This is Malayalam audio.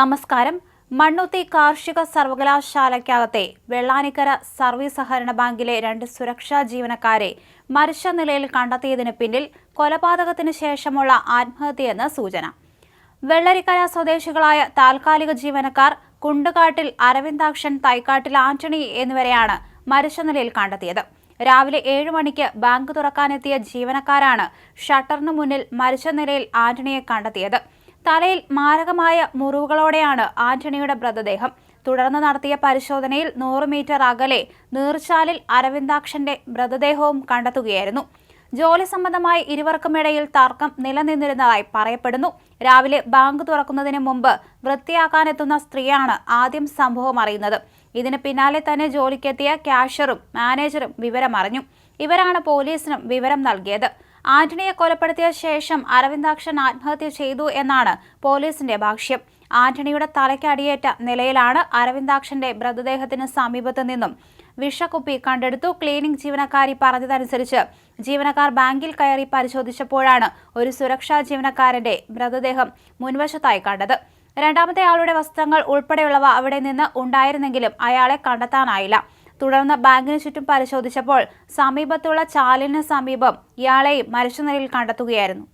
നമസ്കാരം. മണ്ണുത്തി കാർഷിക സർവകലാശാലയ്ക്കകത്തെ വെള്ളാനിക്കര സർവീസ് സഹകരണ ബാങ്കിലെ രണ്ട് സുരക്ഷാ ജീവനക്കാരെ മരിച്ച നിലയിൽ കണ്ടെത്തിയതിന് പിന്നിൽ കൊലപാതകത്തിന് ശേഷമുള്ള ആത്മഹത്യയെന്ന് സൂചന. വെള്ളരിക്കര സ്വദേശികളായ താൽക്കാലിക ജീവനക്കാർ കുണ്ടുകാട്ടിൽ അരവിന്ദാക്ഷൻ തൈക്കാട്ടിൽ ആന്റണി എന്നിവരെയാണ് മരിച്ച നിലയിൽ കണ്ടെത്തിയത്. രാവിലെ ഏഴ് മണിക്ക് ബാങ്ക് തുറക്കാനെത്തിയ ജീവനക്കാരാണ് ഷട്ടറിന് മുന്നിൽ മരിച്ച നിലയിൽ ആന്റണിയെ കണ്ടെത്തിയത്. തലയിൽ മാരകമായ മുറിവുകളോടെയാണ് ആന്റണിയുടെ മൃതദേഹം. തുടർന്ന് നടത്തിയ പരിശോധനയിൽ നൂറ് മീറ്റർ അകലെ നീർച്ചാലിൽ അരവിന്ദാക്ഷന്റെ മൃതദേഹവും കണ്ടെത്തുകയായിരുന്നു. ജോലി സംബന്ധമായി ഇരുവർക്കുമിടയിൽ തർക്കം നിലനിന്നിരുന്നതായി പറയപ്പെടുന്നു. രാവിലെ ബാങ്ക് തുറക്കുന്നതിന് മുമ്പ് വൃത്തിയാക്കാനെത്തുന്ന സ്ത്രീയാണ് ആദ്യം സംഭവം അറിയുന്നത്. ഇതിന് പിന്നാലെ തന്നെ ജോലിക്കെത്തിയ ക്യാഷറും മാനേജറും വിവരമറിഞ്ഞു. ഇവരാണ് പോലീസിനും വിവരം നൽകിയത്. ആന്റണിയെ കൊലപ്പെടുത്തിയ ശേഷം അരവിന്ദാക്ഷൻ ആത്മഹത്യ ചെയ്തു എന്നാണ് പോലീസിന്റെ ഭാഷ്യം. ആന്റണിയുടെ തലയ്ക്കടിയേറ്റ നിലയിലാണ് അരവിന്ദാക്ഷന്റെ മൃതദേഹത്തിന് സമീപത്തു നിന്നും വിഷക്കുപ്പി കണ്ടെടുത്തു. ക്ലീനിംഗ് ജീവനക്കാരി പറഞ്ഞതനുസരിച്ച് ജീവനക്കാർ ബാങ്കിൽ കയറി പരിശോധിച്ചപ്പോഴാണ് ഒരു സുരക്ഷാ ജീവനക്കാരന്റെ മൃതദേഹം മുൻവശത്തായി കണ്ടത്. രണ്ടാമത്തെ ആളുടെ വസ്ത്രങ്ങൾ ഉൾപ്പെടെയുള്ളവ അവിടെ നിന്ന് ഉണ്ടായിരുന്നെങ്കിലും അയാളെ കണ്ടെത്താനായില്ല. തുടർന്ന് ബാങ്കിന് ചുറ്റും പരിശോധിച്ചപ്പോൾ സമീപത്തുള്ള ചാലിന് സമീപം ഇയാളെയും മരിച്ച നിലയിൽ കണ്ടെത്തുകയായിരുന്നു.